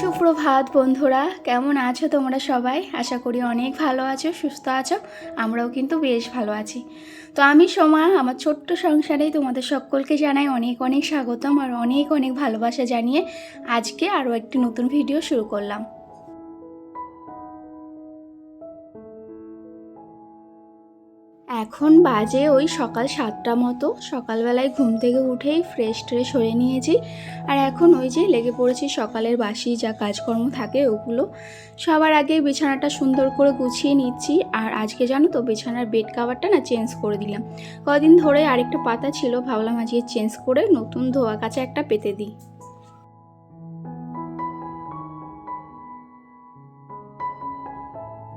সুপ্রভাত বন্ধুরা, কেমন আছো তোমরা সবাই? আশা করি অনেক ভালো আছো, সুস্থ আছো, আমরাও কিন্তু বেশ ভালো আছি। তো আমি সোমা, আমার ছোট্ট সংসারেই তোমাদের সকলকে জানাই অনেক অনেক স্বাগতম আর অনেক অনেক ভালোবাসা জানিয়ে আজকে আরও একটি নতুন ভিডিও শুরু করলাম। এখন বাজে ওই সকাল সাতটা মতো। সকালবেলায় ঘুম থেকে উঠেই ফ্রেশ ট্রেশ হয়ে নিয়েছি। আর এখন ওই যে লেগে পড়েছি সকালের বাসি, যা কাজকর্ম থাকে ওগুলো। সবার আগে বিছানাটা সুন্দর করে গুছিয়ে নিচ্ছি। আর আজকে জানো তো বিছানার বেড কাভারটা না চেঞ্জ করে দিলাম। কদিন ধরে আরেকটা পাতা ছিল, ভাবলাম আজকে চেঞ্জ করে নতুন ধোয়া কাছে একটা পেতে দিই।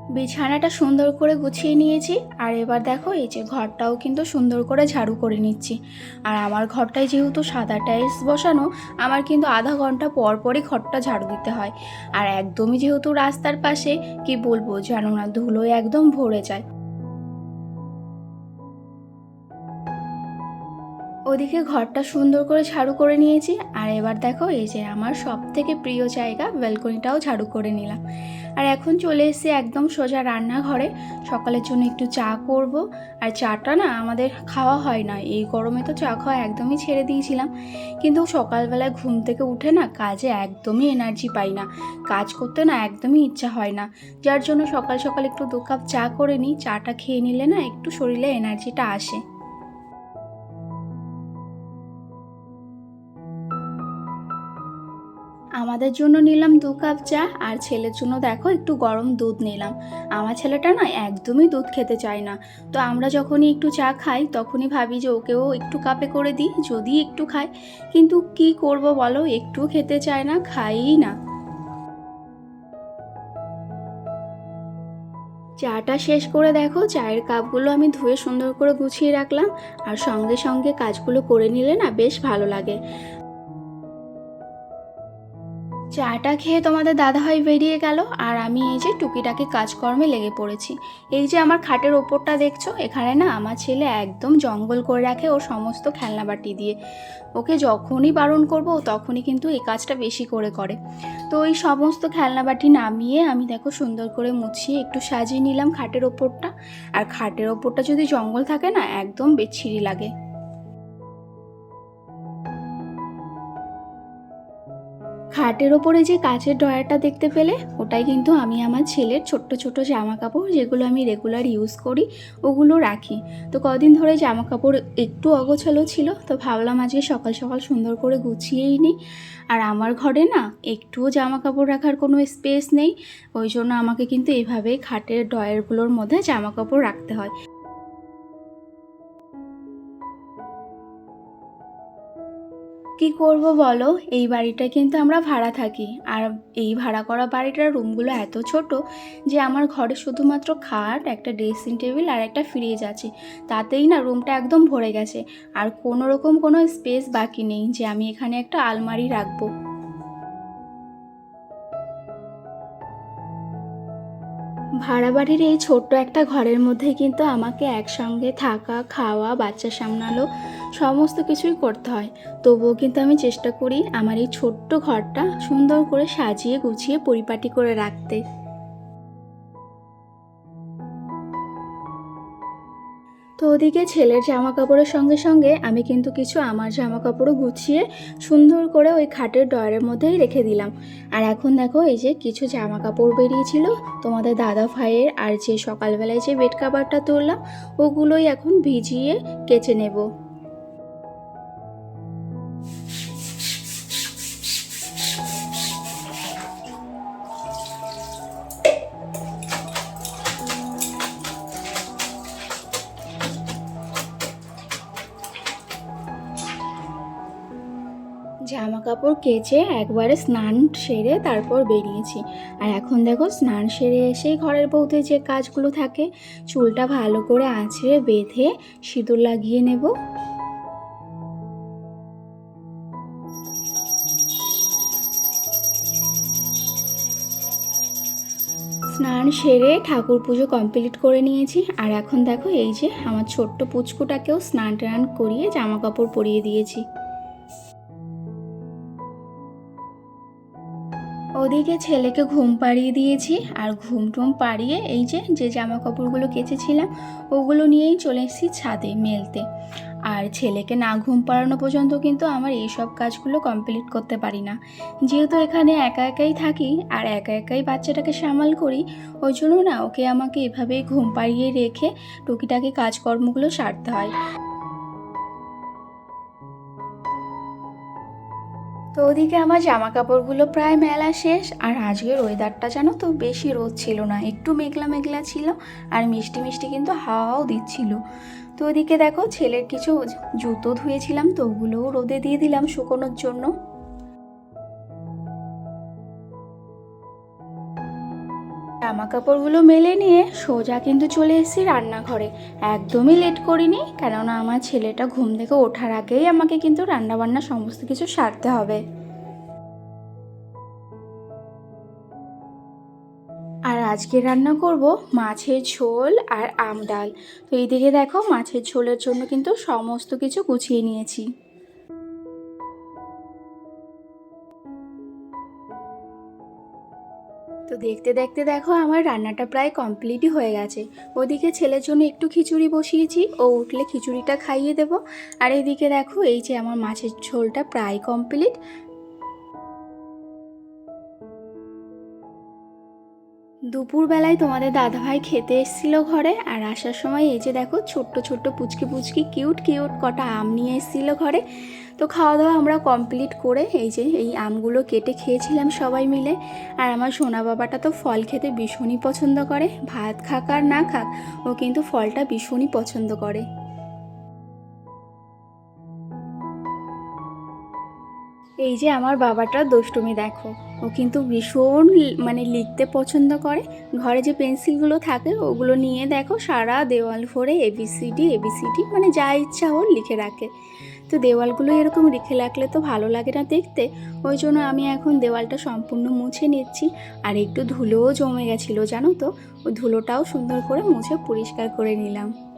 বিছানাটা সুন্দর করে গুছিয়ে নিয়েছি আর এবার দেখো এই যে ঘরটাও কিন্তু সুন্দর করে ঝাড়ু করে নিচ্ছি। আর আমার ঘরটায় যেহেতু সাদা টাইলস বসানো, আমার কিন্তু আধা ঘণ্টা পর পরই ঘরটা ঝাড়ু দিতে হয়। আর একদমই যেহেতু রাস্তার পাশে, কি বলব জানো না, ধুলোয় একদম ভরে যায়। ওদিকে ঘরটা সুন্দর করে ঝাড়ু করে নিয়েছি। আর এবার দেখো, এই যে আমার সব থেকে প্রিয় জায়গা, ব্যালকনিটাও ঝাড়ু করে নিলাম। আর এখন চলে এসেছি একদম সোজা রান্নাঘরে। সকালের জন্য একটু চা করব। আর চাটা না আমাদের খাওয়া হয় না। এই গরমে তো চা খাওয়া একদমই ছেড়ে দিয়েছিলাম। কিন্তু সকালবেলায় ঘুম থেকে উঠে না কাজে একদমই এনার্জি পাই না। কাজ করতে না একদমই ইচ্ছা হয় না। যার জন্য সকাল সকাল একটু দু কাপ চা করে নিই। চাটা খেয়ে নিলে না একটু শরীরে এনার্জিটা আসে। আমাদের জন্য নিলাম দু কাপ চা, আর ছেলের জন্য দেখো একটু গরম দুধ নিলাম। আমার ছেলেটা না একদমই দুধ খেতে চায় না। তো আমরা যখনই একটু চা খাই, তখনই ভাবি যে ওকেও একটু কাপে করে দিই, যদি একটু খায় কিন্তু কি করব বলো একটু খেতে চায় না, খাইই না। চাটা শেষ করে দেখো, চায়ের কাপগুলো আমি ধুয়ে সুন্দর করে গুছিয়ে রাখলাম, আর সঙ্গে সঙ্গে কাজগুলো করে নিলে না বেশ ভালো লাগে। চাটা খেয়ে তোমাদের দাদাভাই বেরিয়ে গেল, আর আমি এই যে টুকিটাকি কাজকর্মে লেগে পড়েছি। এই যে আমার খাটের ওপরটা দেখছ, এখানে না আমার ছেলে একদম জঙ্গল করে রাখে ও সমস্ত খেলনাবাটি দিয়ে। ওকে যখনই বারণ করব, তখনই কিন্তু এই কাজটা বেশি করে করে। তো ওই সমস্ত খেলনাবাটি নামিয়ে আমি দেখো সুন্দর করে মুছিয়ে একটু সাজিয়ে নিলাম খাটের ওপরটা। আর খাটের ওপরটা যদি জঙ্গল থাকে না, একদম বেছিরি লাগে। খাটের ওপরে যে কাচের ড্রয়ারটা দেখতে পেলে, ওটাই কিন্তু আমি আমার ছেলের ছোট্ট ছোট জামা কাপড় যেগুলো আমি রেগুলার ইউজ করি, ওগুলো রাখি। তো কদিন ধরে জামা কাপড় একটু অগোছালো ছিল, তো ভাবলাম আজকে সকাল সকাল সুন্দর করে গুছিয়েই নিই। আর আমার ঘরে না একটুও জামা কাপড় রাখার কোনো স্পেস নেই, ওই জন্য আমাকে কিন্তু এভাবেই খাটের ড্রয়ারগুলোর মধ্যে জামা কাপড় রাখতে হয়। কি করব বলো? এই বাড়িটা কিন্তু আমরা ভাড়া থাকি। আর এই ভাড়া করা বাড়িটার রুমগুলো এত ছোট যে আমার ঘরে শুধুমাত্র খাট, একটা ড্রেসিং টেবিল আর একটা ফ্রিজ আছে। তাতেই না রুমটা একদম ভরে গেছে। আর কোনো রকম কোনো স্পেস বাকি নেই যে আমি এখানে একটা আলমারি রাখব। ভাড়া বাড়ির এই ছোট্ট একটা ঘরের মধ্যে কিন্তু আমাকে একসঙ্গে থাকা, খাওয়া, বাচ্চা সামলালো সমস্ত কিছুই করতে হয়। তবুও কিন্তু আমি চেষ্টা করি আমার এই ছোট্ট ঘরটা সুন্দর করে সাজিয়ে গুছিয়ে পরিপাটি করে রাখতে। তো ওদিকে ছেলের জামা কাপড়ের সঙ্গে সঙ্গে আমি কিন্তু কিছু আমার জামা কাপড়ও গুছিয়ে সুন্দর করে ওই খাটের ডয়ারের মধ্যেই রেখে দিলাম। আর এখন দেখো এই যে কিছু জামা কাপড় বেরিয়েছিল, তোমাদের দাদা ভাইয়ের আর যে সকালবেলায় যে বেড কাভারটা তুললাম, ওগুলোই এখন ভিজিয়ে কেচে নেব। জামা কাপড় কেচে একবারে স্নান সেরে তারপর বেরিয়েছি। আর এখন দেখো স্নান সেরে এসেই ঘরের বউতে যে কাজগুলো থাকে, চুলটা ভালো করে আঁচড়ে বেঁধে সিঁদুর লাগিয়ে নেব। স্নান সেরে ঠাকুর পুজো কমপ্লিট করে নিয়েছি। আর এখন দেখো এই যে আমার ছোট্ট পুচকুটাকেও স্নান টান করিয়ে জামা কাপড় পরিয়ে দিয়েছি। ওদিকে ছেলেকে ঘুম পাড়িয়ে দিয়েছি আর ঘুম টুম পাড়িয়ে এই যে যে জামা কাপড়গুলো কেচেছিলাম, ওগুলো নিয়েই চলে এসেছি ছাদে মেলতে। আর ছেলেকে না ঘুম পাড়ানো পর্যন্ত কিন্তু আমার এই সব কাজগুলো কমপ্লিট করতে পারি না। যেহেতু এখানে একা একাই থাকি আর একা একাই বাচ্চাটাকে সামাল করি, ওই জন্য না ওকে আমাকে এভাবেই ঘুম পাড়িয়ে রেখে টুকিটাকি কাজকর্মগুলো সারতে হয়। তো ওদিকে আমার জামা কাপড়গুলো প্রায় মেলা শেষ, আর আজকের ওয়েদারটা জানো তো বেশি রোদ ছিল না, একটু মেঘলা মেঘলা ছিল, আর মিষ্টি মিষ্টি কিন্তু হাওয়াও দিচ্ছিল। তো ওদিকে দেখো, ছেলের কিছু জুতো ধুয়েছিলাম, তো ওগুলোও রোদে দিয়ে দিলাম শুকোনোর জন্য। জামা কাপড়গুলো মেলে নিয়ে সোজা কিন্তু চলে এসেছি রান্নাঘরে। একদমই লেট করিনি, কেননা আমার ছেলেটা ঘুম থেকে ওঠার আগেই আমাকে কিন্তু রান্নাবান্না সমস্ত কিছু সারতে হবে। আর আজকে রান্না করব মাছের ঝোল আর আম ডাল। তো এইদিকে দেখো, মাছের ঝোলের জন্য কিন্তু সমস্ত কিছু গুছিয়ে নিয়েছি। দেখতে দেখতে দেখো আমার রান্নাটা প্রায় কমপ্লিটই হয়ে গেছে। ওদিকে ছেলের জন্য একটু খিচুড়ি বসিয়েছি, ও উঠলে খিচুড়িটা খাইয়ে দেবো। আর এদিকে দেখো, এই যে আমার মাছের ঝোলটা প্রায় কমপ্লিট। দুপুরবেলায় তোমাদের দাদাভাই খেতে এসেছিল ঘরে, আর আসার সময় এই যে দেখো, ছোট্ট ছোট্ট পুচকি পুচকি, কিউট কিউট কটা আম নিয়ে এসেছিল ঘরে। তো খাওয়া দাওয়া আমরা কমপ্লিট করে এই যে এই আমগুলো কেটে খেয়েছিলাম সবাই মিলে। আর আমার সোনা বাবাটা তো ফল খেতে ভীষণই পছন্দ করে। ভাত খাক আর না খাক, ও কিন্তু ফলটা ভীষণই পছন্দ করে। এই যে আমার বাবাটা দুষ্টুমি দেখো। ও কিন্তু ভীষণ মানে লিখতে পছন্দ করে। ঘরে যে পেন্সিলগুলো থাকে, ওগুলো নিয়ে দেখো, সারা দেওয়াল ভরে এবিসিডি এবিসিডি মানে যা ইচ্ছা ওর লিখে রাখে। তো দেওয়ালগুলো এরকম লিখে রাখলে তো ভালো লাগে না দেখতে। ওই জন্য আমি এখন দেওয়ালটা সম্পূর্ণ মুছে নিচ্ছি। আর একটু ধুলোও জমে গেছিল, জানো তো? ওই ধুলোটাও সুন্দর করে মুছে পরিষ্কার করে নিলাম।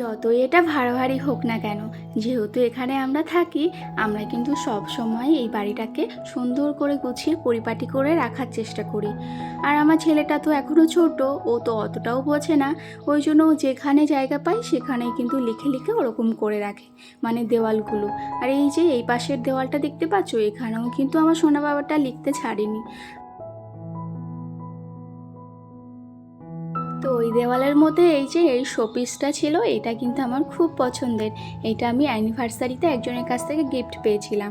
যতই এটা ভাড়া ভারী হোক না কেন, যেহেতু এখানে আমরা থাকি, আমরা কিন্তু সব সময় এই বাড়িটাকে সুন্দর করে গুছিয়ে পরিপাটি করে রাখার চেষ্টা করি। আর আমার ছেলেটা তো এখনও ছোট, ও তো অতটাও বোঝে না। ওই জন্য ও যেখানে জায়গা পায়, সেখানেই কিন্তু লিখে লিখে ওরকম করে রাখে মানে দেওয়ালগুলো। আর এই যে এই পাশের দেওয়ালটা দেখতে পাচ্ছ? এখানেও কিন্তু আমার সোনা বাবাটা লিখতে ছাড়েনি। দেওয়ালের মধ্যে এই যে এই শোপিসটা ছিল, এটা কিন্তু আমার খুব পছন্দের। এটা আমি অ্যানিভার্সারিতে একজনের কাছ থেকে গিফট পেয়েছিলাম।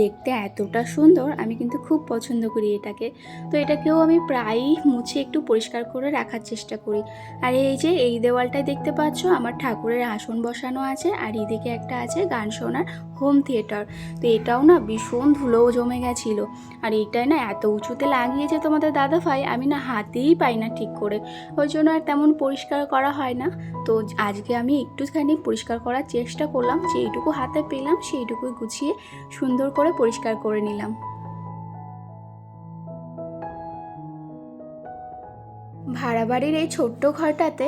দেখতে এতটা সুন্দর, আমি কিন্তু খুব পছন্দ করি এটাকে। তো এটাকেও আমি প্রায়ই মুছে একটু পরিষ্কার করে রাখার চেষ্টা করি। আর এই যে এই দেওয়ালটায় দেখতে পাচ্ছ, আমার ঠাকুরের আসন বসানো আছে, আর এদিকে একটা আছে গান শোনার হোম থিয়েটার। তো এটাও না ভীষণ ধুলোও জমে গেছিল। আর এইটাই না এত উঁচুতে লাগিয়েছে তোমাদের দাদা ভাই আমি না হাতেই পাই না ঠিক করে। ওই জন্য আর তেমন পরিষ্কার করা হয় না। তো আজকে আমি একটুখানি পরিষ্কার করার চেষ্টা করলাম, যেইটুকু হাতে পেলাম সেইটুকুই গুছিয়ে সুন্দর করে পরিষ্কার করে নিলাম। ভাড়া বাড়ির এই ছোট্ট ঘরটাতে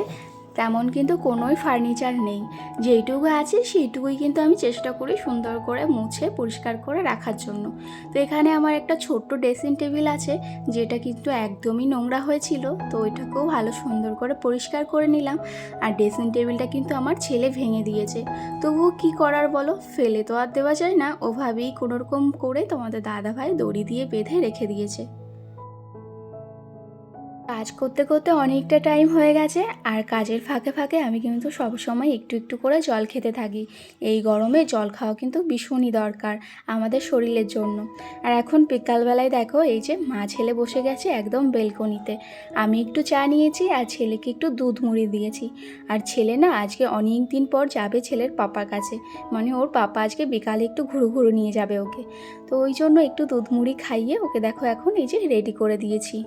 তেমন কিন্তু কোনোই ফার্নিচার নেই। যেইটুকু আছে সেইটুকুই কিন্তু আমি চেষ্টা করি সুন্দর করে মুছে, পরিষ্কার করে রাখার জন্য। তো এখানে আমার একটা ছোট্ট ড্রেসিং টেবিল আছে, যেটা কিন্তু একদমই নোংরা হয়েছিল, তো ওইটাকেও ভালো সুন্দর করে পরিষ্কার করে নিলাম। আর ড্রেসিং টেবিলটা কিন্তু আমার ছেলে ভেঙে দিয়েছে। তবুও কি করার বলো? ফেলে তো আর দেওয়া যায় না। ওভাবেই কোনোরকম করে তোমাদের দাদাভাই দড়ি দিয়ে বেঁধে রেখে দিয়েছে। কাজ করতে করতে অনেকটা টাইম হয়ে গেছে, আর কাজের ফাঁকে ফাঁকে আমি কিন্তু সব সময় একটু একটু করে জল খেতে থাকি। এই গরমে জল খাওয়া কিন্তু ভীষণই দরকার আমাদের শরীরের জন্য। আর এখন বিকালবেলায় দেখো, এই যে মা ছেলে বসে গেছে একদম বেলকনিতে। আমি একটু চা নিয়েছি আর ছেলেকে একটু দুধ মুড়ি দিয়েছি। আর ছেলে না আজকে অনেক দিন পর যাবে ছেলের পাপার কাছে। মানে ওর পাপা আজকে বিকালে একটু ঘুরু ঘুরু নিয়ে যাবে ওকে। তো ওই জন্য একটু দুধ মুড়ি খাইয়ে ওকে দেখো এখন এই যে রেডি করে দিয়েছি।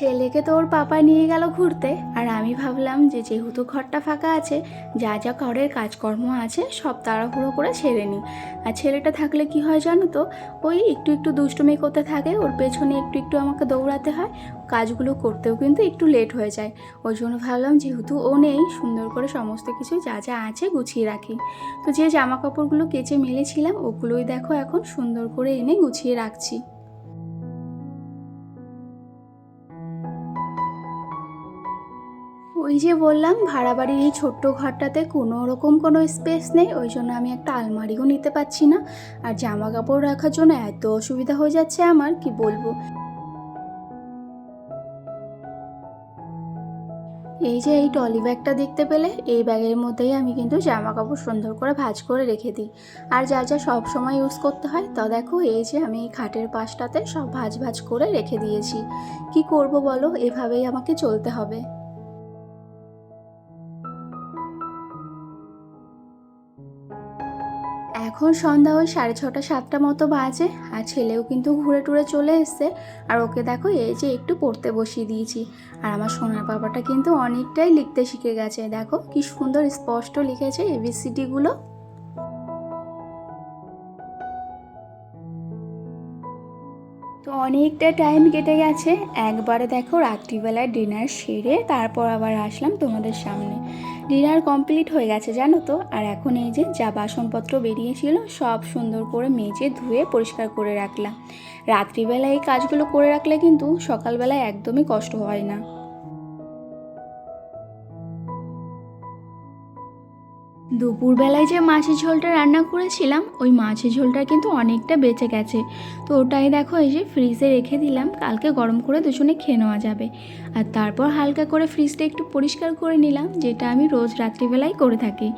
ছেলেকে তো ওর পাপা নিয়ে গেল ঘুরতে। আর আমি ভাবলাম যে যেহেতু ঘরটা ফাঁকা আছে, যা যা ঘরের কাজকর্ম আছে, সব তাড়াহুড়ো করে ছেড়ে নিই। আর ছেলেটা থাকলে কি হয় জানো তো, ওই একটু একটু দুষ্টুমি করতে থাকে, ওর পেছনে একটু একটু আমাকে দৌড়াতে হয়, কাজগুলো করতেও কিন্তু একটু লেট হয়ে যায়। ওই জন্য ভাবলাম যেহেতু ও নেই, সুন্দর করে সমস্ত কিছু যা যা আছে গুছিয়ে রাখি। তো যে জামা কাপড়গুলো কেচে মেলেছিলাম, ওগুলোই দেখো এখন সুন্দর করে এনে গুছিয়ে রাখছি। ওই যে বললাম ভাড়া বাড়ির এই ছোট্ট ঘরটাতে কোনো রকম কোনো স্পেস নেই, ওই জন্য আমি একটা আলমারিও নিতে পারছি না। আর জামা কাপড় রাখার জন্য এত অসুবিধা হয়ে যাচ্ছে আমার, কি বলব? এই যে এই টলি ব্যাগটা দেখতে পেলে, এই ব্যাগের মধ্যেই আমি কিন্তু জামা কাপড় সুন্দর করে ভাঁজ করে রেখে দিই। আর যা যা সব সময় ইউজ করতে হয়, তা দেখো, এই যে আমি এই খাটের পাশটাতে সব ভাঁজ ভাঁজ করে রেখে দিয়েছি। কি করব বলো? এভাবেই আমাকে চলতে হবে। এখন সন্ধ্যা ওই সাড়ে ছটা, সাতটা মতো বাজে আর ছেলেও কিন্তু ঘুরে টুরে চলে এসছে। আর ওকে দেখো এই যে একটু পড়তে বসিয়ে দিয়েছি। আর আমার সোনার বাবাটা কিন্তু অনেকটাই লিখতে শিখে গেছে। দেখো কি সুন্দর স্পষ্ট লিখেছে এবিসিডিগুলো তো অনেকটা টাইম কেটে গেছে। একবারে দেখো রাত্রিবেলায় ডিনার সেরে তারপর আবার আসলাম তোমাদের সামনে। ডিনার কমপ্লিট হয়ে গেছে, জানো তো? আর এখন এই যে যা বাসনপত্র বেরিয়েছিল, সব সুন্দর করে মেজে ধুয়ে পরিষ্কার করে রাখলাম। রাত্রিবেলা এই কাজগুলো করে রাখলে কিন্তু সকালবেলায় একদমই কষ্ট হয় না। দুপুরবেলায় যে মাছের ঝোলটা রান্না করেছিলাম, ওই মাছের ঝোলটা কিন্তু অনেকটা বেঁচে গেছে। তো ওটাই দেখো, এই যে ফ্রিজে রেখে দিলাম, কালকে গরম করে দুজনে খেয়ে নেওয়া যাবে। আর তারপর হালকা করে ফ্রিজটা একটু পরিষ্কার করে নিলাম, যেটা আমি রোজ রাত্রিবেলায় করে থাকি।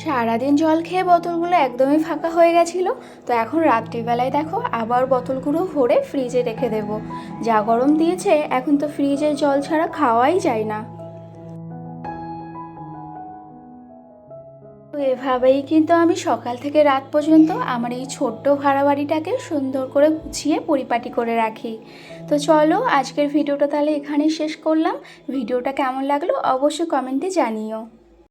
সারাদিন জল খেয়ে বোতলগুলো একদমই ফাঁকা হয়ে গেছিল, তো এখন রাত্রিবেলায় দেখো আবার বোতলগুলো ভরে ফ্রিজে রেখে দেব। যা গরম দিয়েছে, এখন তো ফ্রিজের জল ছাড়া খাওয়াই যায় না। তো এভাবেই কিন্তু আমি সকাল থেকে রাত পর্যন্ত আমার এই ছোট্ট ভাড়া বাড়িটাকে সুন্দর করে গুছিয়ে পরিপাটি করে রাখি। তো চলো আজকের ভিডিওটা তাহলে এখানেই শেষ করলাম। ভিডিওটা কেমন লাগল অবশ্যই কমেন্টে জানিও।